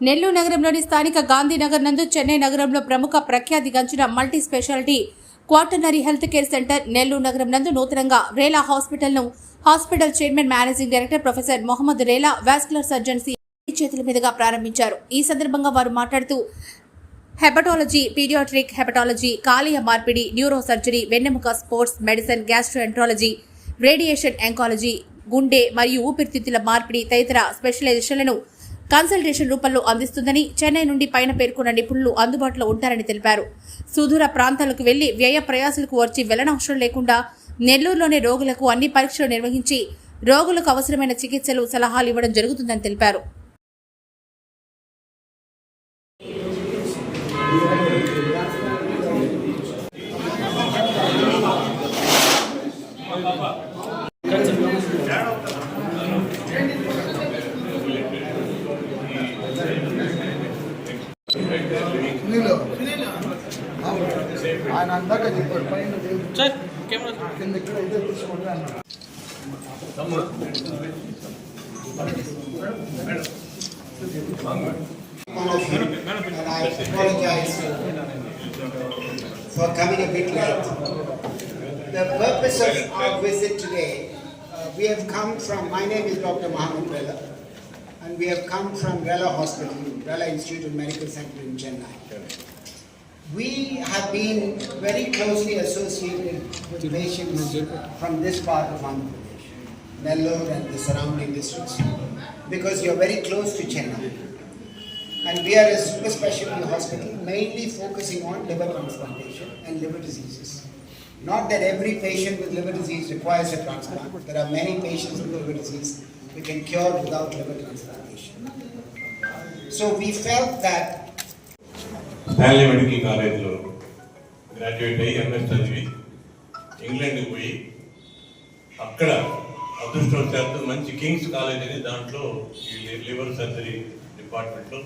నెల్లూరు నగరంలోని స్థానిక గాంధీనగర్ నందు చెన్నై నగరంలో ప్రముఖ ప్రఖ్యాతిగాంచిన multi speciality quaternary health care centre Nellore నగరం నందు నూతనంగా Rela హాస్పిటల్ను hospital chairman managing director professor Mohammed Rela vascular surgeon C చేతుల మీదుగా ప్రారంభించారు. ఈ సందర్భంగా వారు మాట్లాడుతూ హెపటాలజీ పీడియాట్రిక్ హెపటాలజీ కాలేయ మార్పిడి న్యూరో సర్జరీ వెన్నెముక sports medicine gastroenterology radiation oncology గుండె మరియు ఊపిరితిత్తుల మార్పిడి తదితర స్పెషలైజేషన్లను కన్సల్టేషన్ రూపంలో అందిస్తుందని చెన్నై నుండి పైన పేర్కొన్న నిపుణులు అందుబాటులో ఉంటారని తెలిపారు. సుదూర ప్రాంతాలకు వెళ్ళి వ్యయ ప్రయాసాలకు వచ్చి వెళ్ళనవసరం లేకుండా నెల్లూరులోనే రోగులకు అన్ని పరీక్షలు నిర్వహించి రోగులకు అవసరమైన చికిత్సలు సలహాలు ఇవ్వడం జరుగుతుందని తెలిపారు. ఆయన అందాక చెప్పాడు పైన సార్ కెమెరా కింద ఇక్కడ ఇదే తీసుకోండి అన్నాడు and I apologize for coming a bit late. The purpose of our visit today, uh, we have come from, my name is Dr. Mohammed Rela, and we have come from Rela Hospital, Rela Institute of Medical Center in Chennai. We have been very closely associated with patients from this part of Andhra Pradesh, Nellore and the surrounding districts, because you're very close to Chennai. And we are a super specialty hospital mainly focusing on liver transplantation and liver diseases. Not that every patient with liver disease requires a transplant. There are many patients with liver disease we can cure without liver transplantation. So we felt that Stanley medical కాలేజ్లో graduate అయ్యి MS చదివి ఇంగ్లాండ్కి పోయి అక్కడ అదృష్టవశాత్తు మంచి Kings college అని దాంట్లో ఈ లి- లివర్ సర్జరీ డిపార్ట్మెంట్లో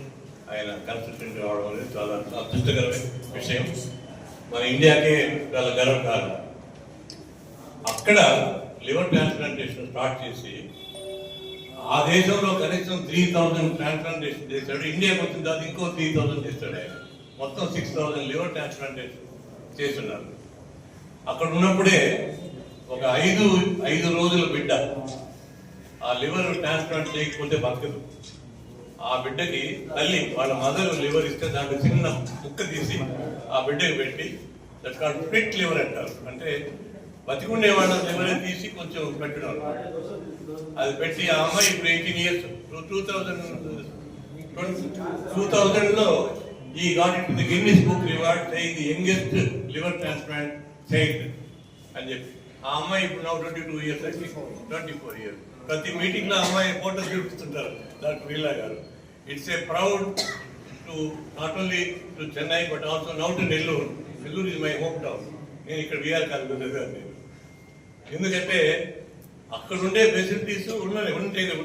ఆయన కన్సల్టెంట్ రావడం అనేది చాలా అదృష్టకరమైన విషయం మన ఇండియాకే చాలా గర్వకారణం అక్కడ లివర్ ట్రాన్స్ప్లాంటేషన్ స్టార్ట్ చేసి ఆ దేశంలో కనీసం త్రీ థౌజండ్ ట్రాన్స్ప్లాంటేషన్ చేశాడు. ఇండియాకి వచ్చిన తర్వాత ఇంకో త్రీ థౌజండ్ చేస్తాడు. ఆయన మొత్తం సిక్స్ థౌజండ్ లివర్ ట్రాన్స్ప్లాంటేషన్ చేస్తున్నారు. అక్కడ ఉన్నప్పుడే ఒక ఐదు ఐదు రోజుల బిడ్డ ఆ లివర్ ట్రాన్స్ప్లాంట్ చేయకపోతే బతకదు. ఆ బిడ్డకి తల్లి వాళ్ళ మదర్ లివర్ ఇస్తే దాంట్లో చిన్న ముక్క తీసి ఆ బిడ్డకి పెట్టి దట్ కాల్ స్ప్లిట్ లివర్ అంటారు. అంటే బతికుండే వాళ్ళ లివర్ తీసి కొంచెం పెట్టడం అది పెట్టి ఆ అమ్మాయి ఇప్పుడు eighteen years two thousand two థౌజండ్లో ఈ got it the Guinness book reward Sye the youngest liver transplant child అని చెప్పి. ఆ అమ్మాయి ఇప్పుడు నా twenty two years twenty four years ప్రతి మీటింగ్లో అమ్మాయి ఫోటోస్ చూపిస్తుంటారు డాక్టర్ వీలా గారు. It's a proud to not only to Chennai but also now to Nellore Nellore is my home town నేను ఇక్కడ విఆర్ కాలేజ్ ఎందుకంటే అక్కడ ఉండే ఫెసిలిటీస్ ఉన్నాయి ఉంటే ఉంటే